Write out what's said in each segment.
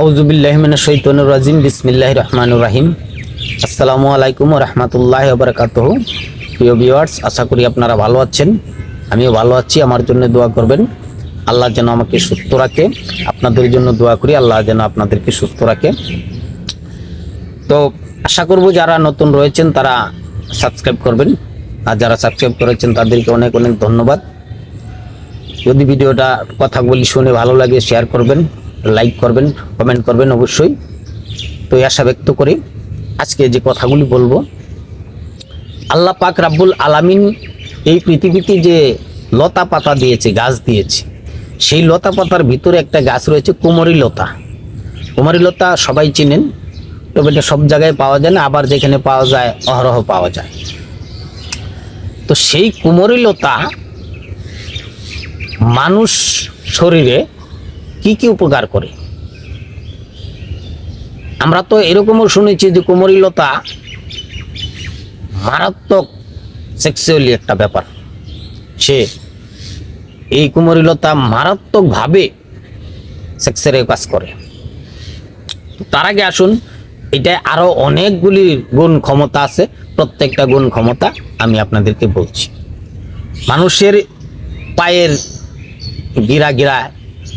আউজুবিল্লাহমিনা বিসমিল্লাহ রহমানুর রাহিম। আসসালামু আলাইকুম রহমতুল্লাহ বরকাত প্রিয় ভিওয়ার্স আশা করি আপনারা ভালো আছেন। আমিও ভালো আছি, আমার জন্য দোয়া করবেন। আল্লাহ যেন আমাকে সুস্থ রাখে। আপনাদের জন্য দোয়া করি, আল্লাহ যেন আপনাদেরকে সুস্থ রাখে। তো আশা করব যারা নতুন রয়েছেন, তারা সাবস্ক্রাইব করবেন। আর যারা সাবস্ক্রাইব করেছেন, তাদেরকে অনেক অনেক ধন্যবাদ। যদি ভিডিওটা কথাগুলি শুনে ভালো লাগে শেয়ার করবেন। লাইক করবেন কমেন্ট করবেন অবশ্যই। তো আশা ব্যক্ত করি আজকে যে কথাগুলি বলব, আল্লাহ পাক রাব্বুল আলামিন এই পৃথিবীতে যে লতা পাতা দিয়েছে, গাছ দিয়েছে, সেই লতা পাতার ভিতরে একটা গাছ রয়েছে কুমরি লতা। কুমারী লতা সবাই চিনেন, তবে এটা সব জায়গায় পাওয়া যায় না, আবার যেখানে পাওয়া যায়, অহরহ পাওয়া যায়। তো সেই কুমরি লতা মানুষ শরীরে কি কি উপকার করে? আমরা তো এরকমও শুনেছি যে কুমরিলতা মারাত্মক সেক্সুয়ালি একটা ব্যাপার। সে এই কুমরিলতা মারাত্মকভাবে সেক্সের কাজ করে। তার আগে আসুন এটা আরও অনেকগুলি গুণ ক্ষমতা আছে, প্রত্যেকটা গুণ ক্ষমতা আমি আপনাদেরকে বলছি। মানুষের পায়ের গিরা গিরা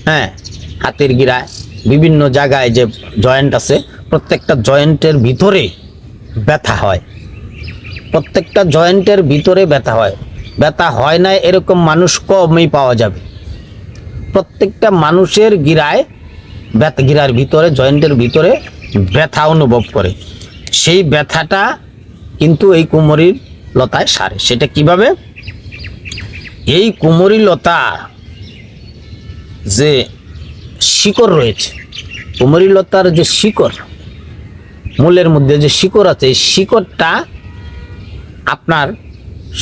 হ্যাঁ হাতের গিরা, বিভিন্ন জায়গায় যে জয়েন্ট আছে, প্রত্যেকটা জয়েন্টের ভিতরে ব্যথা হয়। প্রত্যেকটা জয়েন্টের ভিতরে ব্যথা হয়। ব্যথা হয় না, এরকম মানুষ কমই পাওয়া যাবে। প্রত্যেকটা মানুষের গিরায় ব্যথা, গিরার ভিতরে, জয়েন্টের ভিতরে ব্যথা অনুভব করে। সেই ব্যথাটা কিন্তু এই কুমরির লতায় সারে। সেটা কীভাবে? এই কুমরি লতা যে শিকড় রয়েছে। কুমরি লতার যে শিকড়, মূলের মধ্যে যে শিকড় আছে শিকড়টা আপনার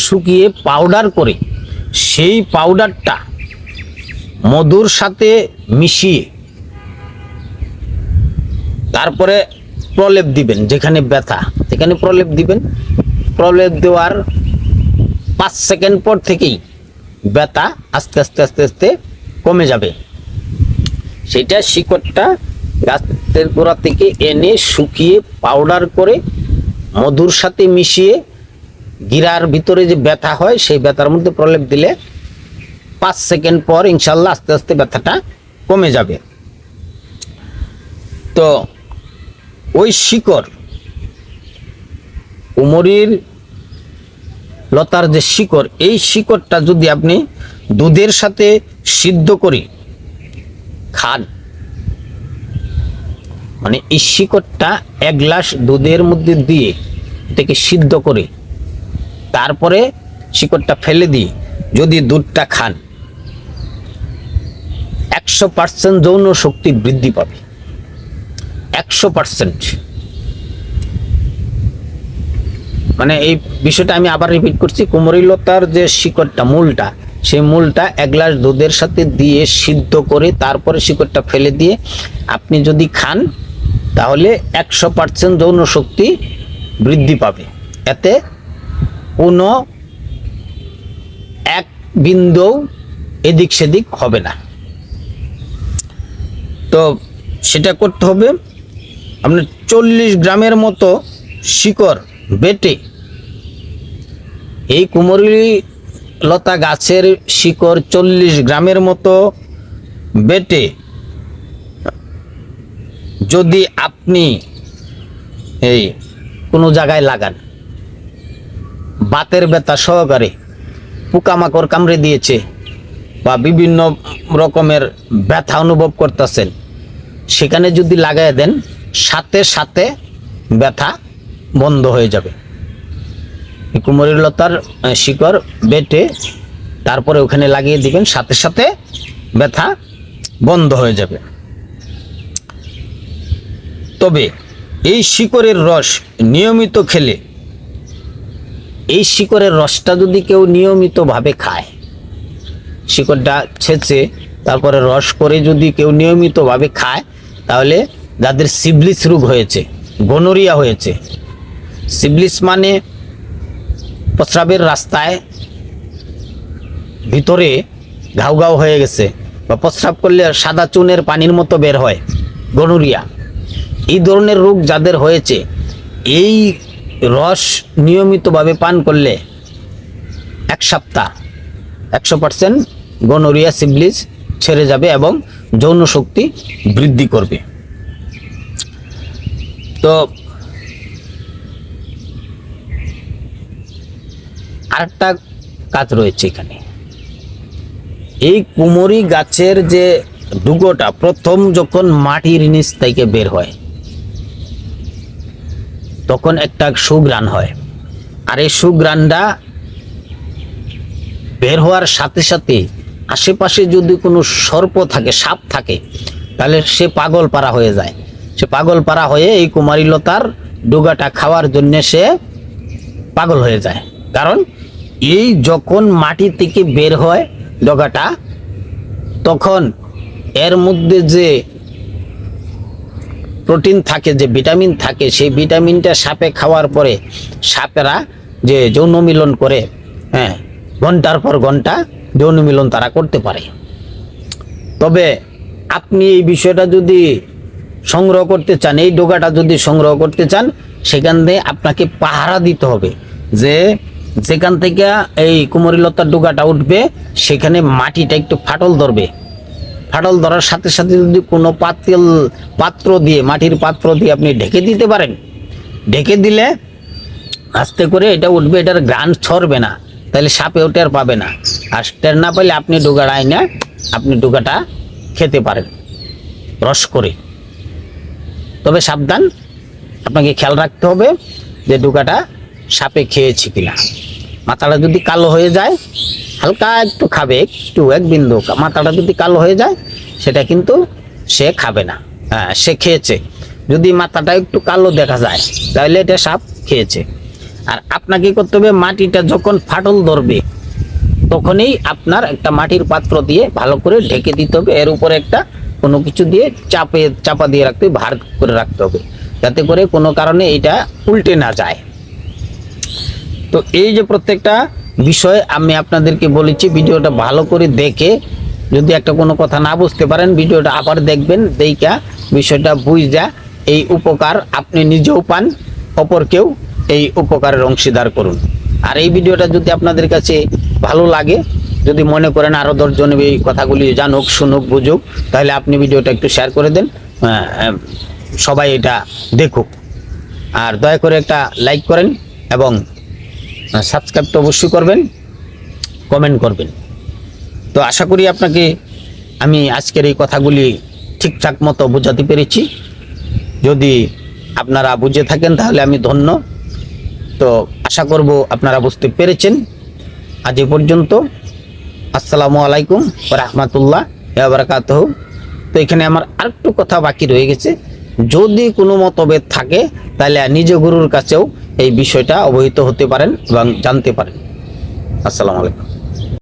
শুকিয়ে পাউডার করে সেই পাউডারটা মধুর সাথে মিশিয়ে তারপরে প্রলেপ দিবেন, যেখানে ব্যথা সেখানে প্রলেপ দিবেন, প্রলেপ দেওয়ার পাঁচ সেকেন্ড পর থেকেই ব্যথা আস্তে আস্তে আস্তে আস্তে কমে যাবে। সেটা শিকড়টা গাছের গোড়া থেকে এনে শুকিয়ে পাউডার করে মধুর সাথে মিশিয়ে গিরার ভিতরে যে ব্যথা হয়, সেই ব্যথার মধ্যে প্রলেপ দিলে পাঁচ সেকেন্ড পর ইনশাল্লাহ আস্তে আস্তে ব্যথাটা কমে যাবে। তো ওই শিকড় উমরির লতার যে শিকড়, এই শিকড়টা যদি আপনি দুধের সাথে সিদ্ধ করে খান। মানে এই শিকড়টা এক গ্লাস দুধের মধ্যে দিয়ে এটাকে সিদ্ধ করে তারপরে শিকড়টা ফেলে দিয়ে যদি দুধটা খান। একশো পার্সেন্ট যৌন শক্তি বৃদ্ধি পাবে। একশো পার্সেন্ট। মানে এই বিষয়টা আমি আবার রিপিট করছি, কুমরিলতার যে শিকড়টা, মূলটা সেই মূলটা এক গ্লাস দুধের সাথে দিয়ে সিদ্ধ করে তারপরে শিকড়টা ফেলে দিয়ে আপনি যদি খান, তাহলে একশো পার্সেন্ট যৌন শক্তি বৃদ্ধি পাবে। এতে কোনো এক বিন্দু এদিক সেদিক হবে না। তো সেটা করতে হবে। আপনার চল্লিশ গ্রামের মতো শিকড় বেটে এই কুমরি লতা গাছের শিকড় চল্লিশ গ্রামের মতো বেটে। যদি আপনি এই কোনো জায়গায় লাগান, বাতের ব্যথা সহকারে পোকামাকড় কামড়ে দিয়েছে বা বিভিন্ন রকমের ব্যথা অনুভব করতেছেন, সেখানে যদি লাগাই দেন, সাথে সাথে ব্যথা বন্ধ হয়ে যাবে। কুমোরের লতার শিকড় বেটে তারপরে ওখানে লাগিয়ে দিবেন, সাথে সাথে ব্যথা বন্ধ হয়ে যাবে। তবে এই শিকড়ের রস নিয়মিত খেলে, এই শিকড়ের রসটা যদি কেউ নিয়মিতভাবে খায়, শিকড়টা ছেঁচে তারপরে রস করে যদি কেউ নিয়মিতভাবে খায়, তাহলে যাদের সিবলিস রোগ হয়েছে, গনোরিয়া হয়েছে। সিবলিস মানে প্রস্রাবের রাস্তায় ভিতরে ঘাউ ঘাউ হয়ে গেছে। বা প্রস্রাব করলে সাদা চুনের পানির মতো বের হয়, গনোরিয়া। এই ধরনের রোগ যাদের হয়েছে, এই রস নিয়মিতভাবে পান করলে এক সপ্তাহ একশো পার্সেন্ট গনোরিয়া সিবলিস ছেড়ে যাবে এবং যৌন শক্তি বৃদ্ধি করবে। তো আরেকটা কাজ রয়েছে এখানে। এই কুমরি গাছের যে ডুগোটা প্রথম যখন মাটির নিচ থেকে বের হয়, তখন একটা সুগ্রাণ হয়। আর এই সুগ্রাণটা বের হওয়ার সাথে সাথে আশেপাশে যদি কোনো সর্প থাকে, সাপ থাকে, তাহলে সে পাগল পারা হয়ে যায়। সে পাগল পারা হয়ে এই কুমারী লতার ডুগাটা খাওয়ার জন্য সে পাগল হয়ে যায়। কারণ এই যখন মাটি থেকে বের হয় ডগাটা, তখন এর মধ্যে যে প্রোটিন থাকে, যে ভিটামিন থাকে, সেই ভিটামিনটা সাপে খাওয়ার পরে সাপেরা যে যৌন মিলন করে হ্যাঁ ঘণ্টার পর ঘণ্টা যৌন মিলন তারা করতে পারে। তবে আপনি এই বিষয়টা যদি সংগ্রহ করতে চান, এই ডোকাটা যদি সংগ্রহ করতে চান, সেখান দিয়ে আপনাকে পাহারা দিতে হবে যে যেখান থেকে এই কুমরিলতার ডোকাটা উঠবে, সেখানে মাটিটা একটু ফাটল ধরবে। ফাটল ধরার সাথে সাথে যদি কোনো পাতিল, পাত্র দিয়ে, মাটির পাত্র দিয়ে আপনি ঢেকে দিতে পারেন। ঢেকে দিলে আস্তে করে এটা উঠবে, এটার গান ছড়বে না, তাহলে সাপে ওটা আর পাবে না। আর টের না পাইলে আপনি ডোগাটা আইনা, আপনি ডোগাটা খেতে পারেন, রস করে। তবে সাবধান, আপনাকে খেয়াল রাখতে হবে যে ডোকাটা সাপে খেয়েছে কিনা। মাথাটা যদি কালো হয়ে যায়, হালকা একটু খাবে, একটু, এক বিন্দু, মাথাটা যদি কালো হয়ে যায়, সেটা কিন্তু সে খাবে না। হ্যাঁ সে খেয়েছে। যদি মাথাটা একটু কালো দেখা যায়, তাহলে এটা সাপ খেয়েছে। আর আপনাকে করতে হবে, মাটিটা যখন ফাটল ধরবে, তখনই আপনার একটা মাটির পাত্র দিয়ে ভালো করে ঢেকে দিতে হবে। এর উপরে একটা কোনো কিছু দিয়ে চাপে, চাপা দিয়ে রাখতে হবে, ভার করে রাখতে হবে। যাতে করে কোনো কারণে এটা উল্টে না যায়। তো এই যে প্রত্যেকটা বিষয় আমি আপনাদেরকে বলেছি ভিডিওটা ভালো করে দেখে যদি একটা কোনো কথা না বুঝতে পারেন ভিডিওটা আবার দেখবেন দেইকা বিষয়টা বুঝা এই উপকার আপনি নিজেও পান অপরকেও এই উপকারের অংশীদার করুন। আর এই ভিডিওটা যদি আপনাদের কাছে ভালো লাগে যদি মনে করেন আরও দশজন এই কথাগুলি জানুক শুনুক বুঝুক তাহলে আপনি ভিডিওটা একটু শেয়ার করে দেন আহ, আহ, সবাই এটা দেখুক। আর দয়া করে একটা লাইক করেন এবং সাবস্ক্রাইব তো অবশ্যই করবেন কমেন্ট করবেন। তো আশা করি আপনাকে আমি আজকের এই কথাগুলি ঠিকঠাক মতো বোঝাতে পেরেছি। যদি আপনারা বুঝে থাকেন তাহলে আমি ধন্য। তো আশা করব আপনারা বুঝতে পেরেছেন। আজ এ পর্যন্ত, আসসালামু আলাইকুম রহমতুল্লাহ বারাকাত তো এখানে আমার আরেকটু কথা বাকি রয়ে গেছে। যদি কোনো মতভেদ থাকে, তাহলে নিজ গুরুর কাছেও এই বিষয়টা অবহিত হতে পারেন এবং জানতে পারেন। আসসালামু আলাইকুম।